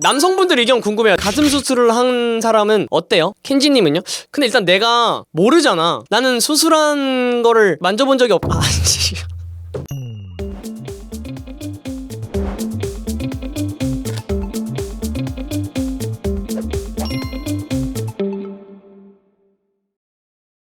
남성분들 의견 궁금해요. 가슴 수술을 한 사람은 어때요? 켄지님은요? 근데 일단 내가 모르잖아. 나는 수술한 거를 만져본 적이 없. 아,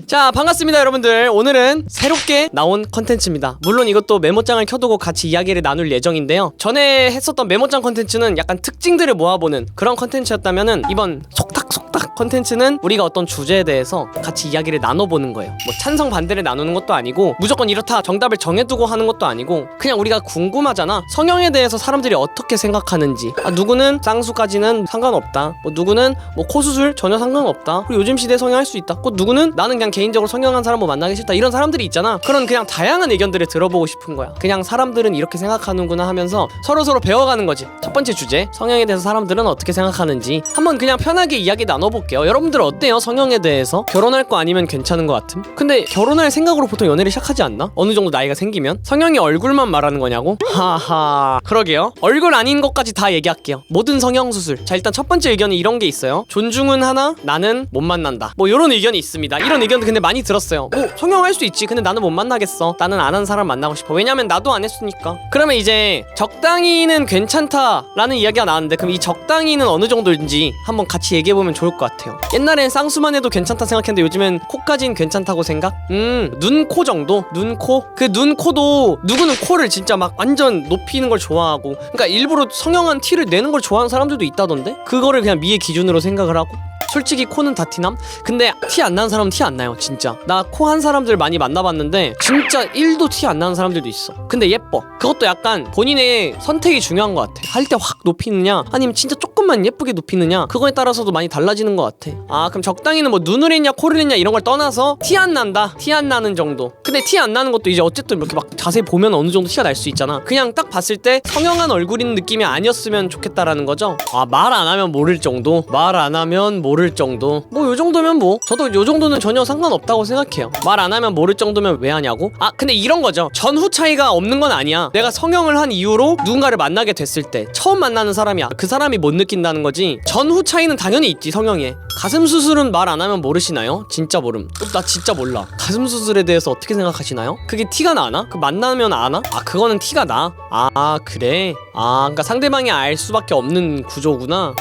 자 반갑습니다 여러분들. 오늘은 새롭게 나온 컨텐츠입니다. 물론 이것도 메모장을 켜두고 같이 이야기를 나눌 예정인데요. 전에 했었던 메모장 컨텐츠는 약간 특징들을 모아보는 그런 컨텐츠였다면은 이번 속닥속 닥 컨텐츠는 우리가 어떤 주제에 대해서 같이 이야기를 나눠보는 거예요. 뭐 찬성 반대를 나누는 것도 아니고 무조건 이렇다 정답을 정해두고 하는 것도 아니고 그냥 우리가 궁금하잖아. 성형에 대해서 사람들이 어떻게 생각하는지. 아, 누구는 쌍수까지는 상관없다. 뭐 누구는 뭐 코수술 전혀 상관없다. 그리고 요즘 시대에 성형할 수 있다. 또 누구는 나는 그냥 개인적으로 성형한 사람 뭐 만나기 싫다. 이런 사람들이 있잖아. 그런 그냥 다양한 의견들을 들어보고 싶은 거야. 그냥 사람들은 이렇게 생각하는구나 하면서 서로 서로 배워가는 거지. 첫 번째 주제. 성형에 대해서 사람들은 어떻게 생각하는지. 한번 그냥 편하게 이야기 나눠 볼게요. 여러분들 어때요? 성형에 대해서? 결혼할 거 아니면 괜찮은 것 같음? 근데 결혼할 생각으로 보통 연애를 시작하지 않나? 어느 정도 나이가 생기면? 성형이 얼굴만 말하는 거냐고? 하하. 그러게요. 얼굴 아닌 것까지 다 얘기할게요. 모든 성형 수술. 자 일단 첫 번째 의견이 이런 게 있어요. 존중은 하나 나는 못 만난다. 뭐 이런 의견이 있습니다. 이런 의견도 근데 많이 들었어요. 뭐 성형할 수 있지. 근데 나는 못 만나겠어. 나는 안 한 사람 만나고 싶어. 왜냐면 나도 안 했으니까. 그러면 이제 적당히는 괜찮다라는 이야기가 나왔는데 그럼 이 적당히는 어느 정도인지 한번 같이 얘기해 보면 좋을 것 같아요 옛날엔 쌍수만 해도 괜찮다 생각했는데 요즘엔 코까진 괜찮다고 생각? 음 눈 코 정도? 눈 코? 그 눈 코도 누구는 코를 진짜 막 완전 높이는 걸 좋아하고 그러니까 일부러 성형한 티를 내는 걸 좋아하는 사람들도 있다던데 그거를 그냥 미의 기준으로 생각을 하고 솔직히 코는 다 티남? 근데 티 안 나는 사람은 티 안 나요 진짜. 나 코 한 사람들 많이 만나봤는데 진짜 1도 티 안 나는 사람들도 있어. 근데 예뻐. 그것도 약간 본인의 선택이 중요한 것 같아. 할 때 확 높이느냐 아니면 진짜 조금만 예쁘게 높이느냐 그거에 따라서도 많이 달라지는 것 같아. 아 그럼 적당히는 뭐 눈을 했냐 코를 했냐 이런 걸 떠나서 티 안 난다. 티 안 나는 정도. 근데 티 안 나는 것도 이제 어쨌든 이렇게 막 자세히 보면 어느 정도 티가 날 수 있잖아. 그냥 딱 봤을 때 성형한 얼굴인 느낌이 아니었으면 좋겠다라는 거죠? 아 말 안 하면 모를 정도? 말 안 하면 모를 정도 뭐 요 정도면 뭐 저도 요 정도는 전혀 상관없다고 생각해요 말 안 하면 모를 정도면 왜 하냐고 아 근데 이런 거죠 전후 차이가 없는 건 아니야 내가 성형을 한 이후로 누군가를 만나게 됐을 때 처음 만나는 사람이야 그 사람이 못 느낀다는 거지 전후 차이는 당연히 있지 성형에 가슴 수술은 말 안 하면 모르시나요? 진짜 모름 어, 나 진짜 몰라 가슴 수술에 대해서 어떻게 생각하시나요? 그게 티가 나나? 그 만나면 아나? 아 그거는 티가 나? 아 그래? 아 그러니까 상대방이 알 수밖에 없는 구조구나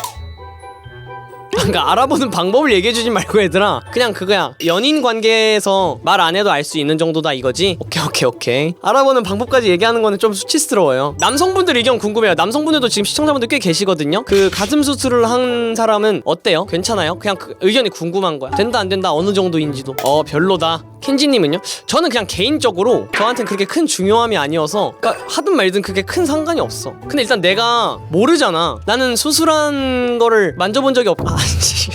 그러니까 알아보는 방법을 얘기해주지 말고 얘들아. 그냥 그거야. 연인 관계에서 말 안 해도 알 수 있는 정도다 이거지? 오케이 오케이 오케이. 알아보는 방법까지 얘기하는 거는 좀 수치스러워요. 남성분들 의견 궁금해요. 남성분들도 지금 시청자분들 꽤 계시거든요? 그 가슴 수술을 한 사람은 어때요? 괜찮아요? 그냥 그 의견이 궁금한 거야. 된다 안 된다 어느 정도인지도. 어 별로다 켄지님은요? 저는 그냥 개인적으로 저한테는 그렇게 큰 중요함이 아니어서 그러니까 하든 말든 그게 큰 상관이 없어 근데 일단 내가 모르잖아 나는 수술한 거를 만져본 적이 없... 아 씨.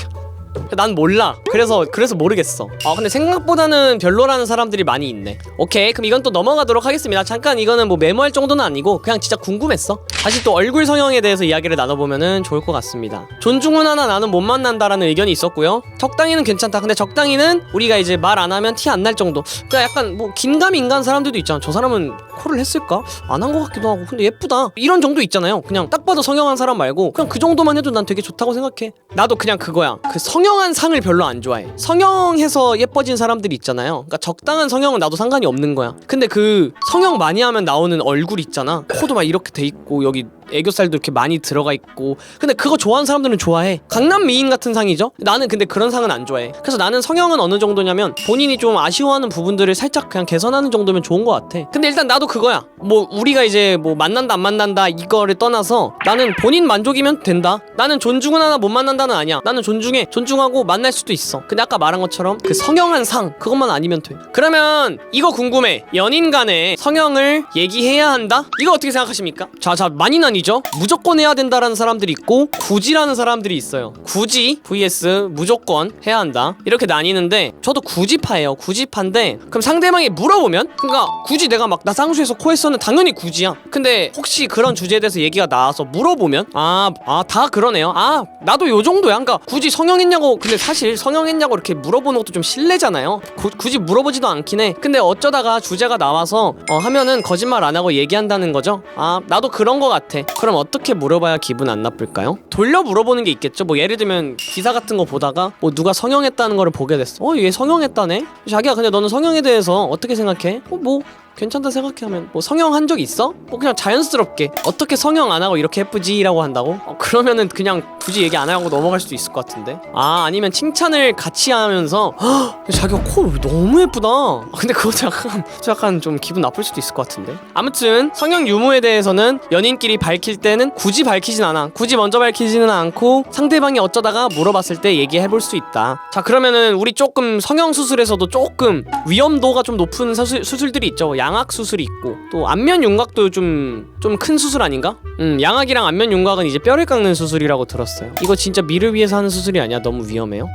난 몰라. 그래서 그래서 모르겠어. 아 근데 생각보다는 별로라는 사람들이 많이 있네. 오케이 그럼 이건 또 넘어가도록 하겠습니다. 잠깐 이거는 뭐 메모할 정도는 아니고 그냥 진짜 궁금했어. 다시 또 얼굴 성형에 대해서 이야기를 나눠보면은 좋을 것 같습니다. 존중은 하나 나는 못 만난다라는 의견이 있었고요. 적당히는 괜찮다. 근데 적당히는 우리가 이제 말 안 하면 티 안 날 정도. 그러니까 약간 뭐 긴감 인간 사람들도 있잖아. 저 사람은 코를 했을까? 안 한 것 같기도 하고. 근데 예쁘다. 이런 정도 있잖아요. 그냥 딱 봐도 성형한 사람 말고 그냥 그 정도만 해도 난 되게 좋다고 생각해. 나도 그냥 그거야. 그 성형 한 상을 별로 안 좋아해. 성형해서 예뻐진 사람들이 있잖아요. 그러니까 적당한 성형은 나도 상관이 없는 거야. 근데 그 성형 많이 하면 나오는 얼굴 있잖아. 코도 막 이렇게 돼 있고 여기 애교살도 이렇게 많이 들어가 있고. 근데 그거 좋아하는 사람들은 좋아해. 강남 미인 같은 상이죠? 나는 근데 그런 상은 안 좋아해. 그래서 나는 성형은 어느 정도냐면 본인이 좀 아쉬워하는 부분들을 살짝 그냥 개선하는 정도면 좋은 것 같아. 근데 일단 나도 그거야. 뭐 우리가 이제 뭐 만난다 안 만난다 이거를 떠나서 나는 본인 만족이면 된다. 나는 존중은 하나 못 만난다는 아니야. 나는 존중해 존중하고 만날 수도 있어. 근데 아까 말한 것처럼 그 성형한 상 그것만 아니면 돼. 그러면 이거 궁금해. 연인 간에 성형을 얘기해야 한다? 이거 어떻게 생각하십니까? 자자 많이 나뉘죠? 무조건 해야 된다라는 사람들이 있고 굳이라는 사람들이 있어요. 굳이 vs 무조건 해야 한다. 이렇게 나뉘는데 저도 굳이파예요. 굳이파인데 그럼 상대방이 물어보면 그러니까 굳이 내가 막 나 쌍수해서 코 했어는 당연히 굳이야. 근데 혹시 그런 주제에 대해서 얘기가 나와서 물어보면 아 아 다 그러네요. 아 나도 요 정도야. 그러니까 굳이 성형했냐고 근데 사실 성형했냐고 이렇게 물어보는 것도 좀 실례잖아요. 구- 굳이 물어보지도 않긴 해. 근데 어쩌다가 주제가 나와서 어, 하면은 거짓말 안 하고 얘기한다는 거죠? 아 나도 그런 거 같아 그럼 어떻게 물어봐야 기분 안 나쁠까요? 돌려 물어보는 게 있겠죠. 뭐 예를 들면 기사 같은 거 보다가 뭐 누가 성형했다는 거를 보게 됐어. 어, 얘 성형했다네. 자기야, 근데 너는 성형에 대해서 어떻게 생각해? 어, 뭐 괜찮다 생각해 하면 뭐 성형 한 적 있어? 뭐 그냥 자연스럽게 어떻게 성형 안 하고 이렇게 예쁘지라고 한다고? 어, 그러면은 그냥 굳이 얘기 안 하고 넘어갈 수도 있을 것 같은데. 아 아니면 칭찬을 같이 하면서 "헉, 자기가 코 너무 예쁘다. 아, 근데 그것도 약간 저 약간 좀 기분 나쁠 수도 있을 것 같은데. 아무튼 성형 유무에 대해서는 연인끼리 밝힐 때는 굳이 밝히진 않아. 굳이 먼저 밝히지는 않고 상대방이 어쩌다가 물어봤을 때 얘기해 볼 수 있다. 자 그러면은 우리 조금 성형 수술에서도 조금 위험도가 좀 높은 수술, 수술들이 있죠. 양악 수술이 있고 또 안면 윤곽도 좀 좀 큰 수술 아닌가? 음 양악이랑 안면 윤곽은 이제 뼈를 깎는 수술이라고 들었어요. 이거 진짜 미를 위해서 하는 수술이 아니야. 너무 위험해요.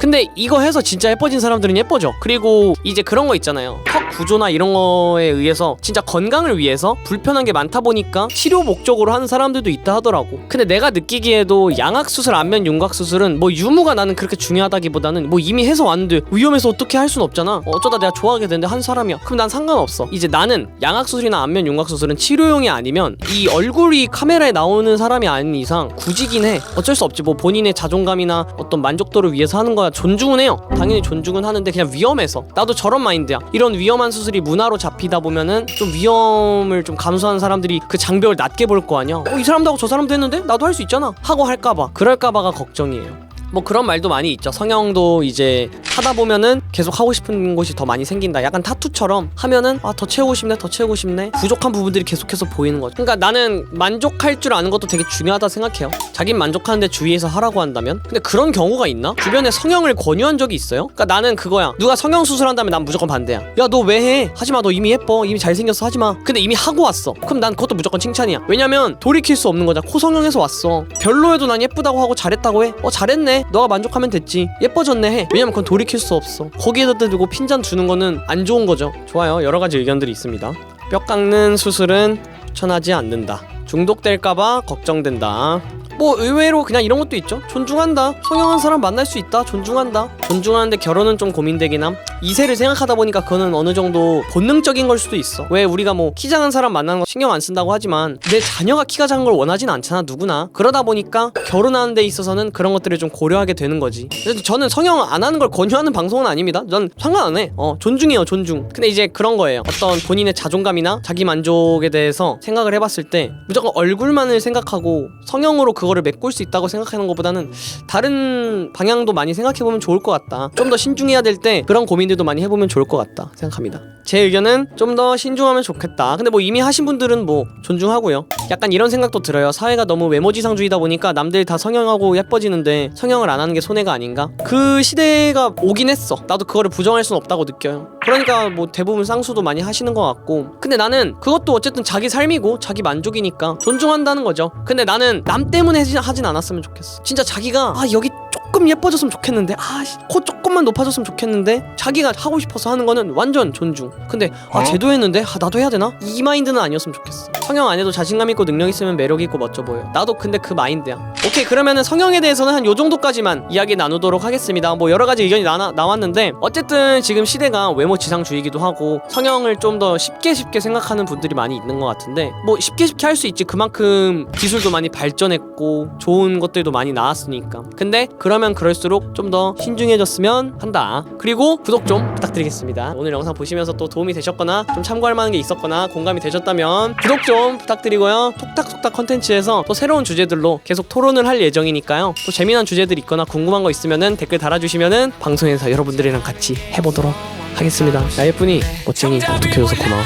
근데 이거 해서 진짜 예뻐진 사람들은 예뻐져. 그리고 이제 그런 거 있잖아요. 턱 구조나 이런 거에 의해서 진짜 건강을 위해서 불편한 게 많다 보니까 치료 목적으로 하는 사람들도 있다 하더라고. 근데 내가 느끼기에도 양악 수술, 안면 윤곽 수술은 뭐 유무가 나는 그렇게 중요하다기보다는 뭐 이미 해서 왔는데 위험해서 어떻게 할 순 없잖아. 어쩌다 내가 좋아하게 되는데 한 사람이야. 그럼 난 상관없어. 이제 나는 양악 수술이나 안면 윤곽 수술은 치료용이 아니면 이 얼굴이 카메라에 나오는 사람이 아닌 이상 굳이긴 해. 어쩔 수 없지. 뭐 본인의 자존감이나 어떤 만족도를 위해서 하는 거야. 존중은 해요. 당연히 존중은 하는데 그냥 위험해서. 나도 저런 마인드야. 이런 위험한 수술이 문화로 잡히다 보면은 좀 위험을 좀 감수하는 사람들이 그 장벽을 낮게 볼 거 아니야. 어, 이 사람도 하고 저 사람도 했는데 나도 할 수 있잖아. 하고 할까봐. 그럴까봐가 걱정이에요. 뭐 그런 말도 많이 있죠. 성형도 이제 하다 보면은 계속 하고 싶은 곳이 더 많이 생긴다. 약간 타투처럼 하면은 아 더 채우고 싶네, 더 채우고 싶네. 부족한 부분들이 계속해서 보이는 거죠. 그러니까 나는 만족할 줄 아는 것도 되게 중요하다 생각해요. 자긴 만족하는데 주위에서 하라고 한다면. 근데 그런 경우가 있나? 주변에 성형을 권유한 적이 있어요? 그러니까 나는 그거야. 누가 성형 수술한다면 난 무조건 반대야. 야 너 왜 해? 하지 마. 너 이미 예뻐. 이미 잘생겼어. 하지 마. 근데 이미 하고 왔어. 그럼 난 그것도 무조건 칭찬이야. 왜냐면 돌이킬 수 없는 거잖아. 코 성형해서 왔어. 별로여도 난 예쁘다고 하고 잘했다고 해. 어 잘했네. 너가 만족하면 됐지. 예뻐졌네 해. 왜냐면 그건 돌이 킬 수 없어. 거기에다 대고 핀잔 주는 거는 안 좋은 거죠. 좋아요. 여러 가지 의견들이 있습니다. 뼈 깎는 수술은 추천하지 않는다. 중독될까봐 걱정된다. 뭐 의외로 그냥 이런 것도 있죠. 존중한다. 성형한 사람 만날 수 있다. 존중한다. 존중하는데 결혼은 좀 고민되긴 함. 이세를 생각하다 보니까 그거는 어느 정도 본능적인 걸 수도 있어. 왜 우리가 뭐 키 작은 사람 만나는 거 신경 안 쓴다고 하지만 내 자녀가 키가 작은 걸 원하진 않잖아 누구나. 그러다 보니까 결혼하는 데 있어서는 그런 것들을 좀 고려하게 되는 거지. 그래서 저는 성형 안 하는 걸 권유하는 방송은 아닙니다. 전 상관 안 해. 어 존중해요 존중. 근데 이제 그런 거예요. 어떤 본인의 자존감이나 자기 만족에 대해서 생각을 해봤을 때 무조건 얼굴만을 생각하고 성형으로 그거를 메꿀 수 있다고 생각하는 것보다는 다른 방향도 많이 생각해보면 좋을 것 같다. 좀 더 신중해야 될 때 그런 고민 들도 많이 해보면 좋을 것 같다 생각합니다. 제 의견은 좀 더 신중하면 좋겠다. 근데 뭐 이미 하신 분들은 뭐 존중하고요. 약간 이런 생각도 들어요. 사회가 너무 외모지상주의다 보니까 남들 다 성형하고 예뻐지는데 성형을 안 하는 게 손해가 아닌가? 그 시대가 오긴 했어. 나도 그거를 부정할 순 없다고 느껴요. 그러니까 뭐 대부분 쌍수도 많이 하시는 것 같고. 근데 나는 그것도 어쨌든 자기 삶이고 자기 만족이니까 존중한다는 거죠. 근데 나는 남 때문에 하진 않았으면 좋겠어. 진짜 자기가 아 여기 조금 예뻐졌으면 좋겠는데 아코 조금만 높아졌으면 좋겠는데 자기가 하고 싶어서 하는 거는 완전 존중. 근데 아 쟤도 했는데 아 나도 해야 되나? 이 마인드는 아니었으면 좋겠어 성형 안 해도 자신감 있고 능력 있으면 매력 있고 멋져 보여. 나도 근데 그 마인드야. 오케이 그러면은 성형에 대해서는 한 요 정도까지만 이야기 나누도록 하겠습니다. 뭐 여러 가지 의견이 나, 나왔는데 어쨌든 지금 시대가 외모 지상주의이기도 하고 성형을 좀 더 쉽게 쉽게 생각하는 분들이 많이 있는 것 같은데 뭐 쉽게 쉽게 할 수 있지. 그만큼 기술도 많이 발전했고 좋은 것들도 많이 나왔으니까. 근데 그러면 그럴수록 좀 더 신중해졌으면 한다. 그리고 구독 좀 부탁드리겠습니다. 오늘 영상 보시면서 또 도움이 되셨거나 좀 참고할 만한 게 있었거나 공감이 되셨다면 구독 좀 부탁드리고요. 톡탁톡탁 컨텐츠에서 또 새로운 주제들로 계속 토론을 할 예정이니까요. 또 재미난 주제들 있거나 궁금한 거 있으면은 댓글 달아주시면은 방송에서 여러분들이랑 같이 해보도록 하겠습니다. 야 예쁜이 멋쟁이 어떻게 해줘서 고마워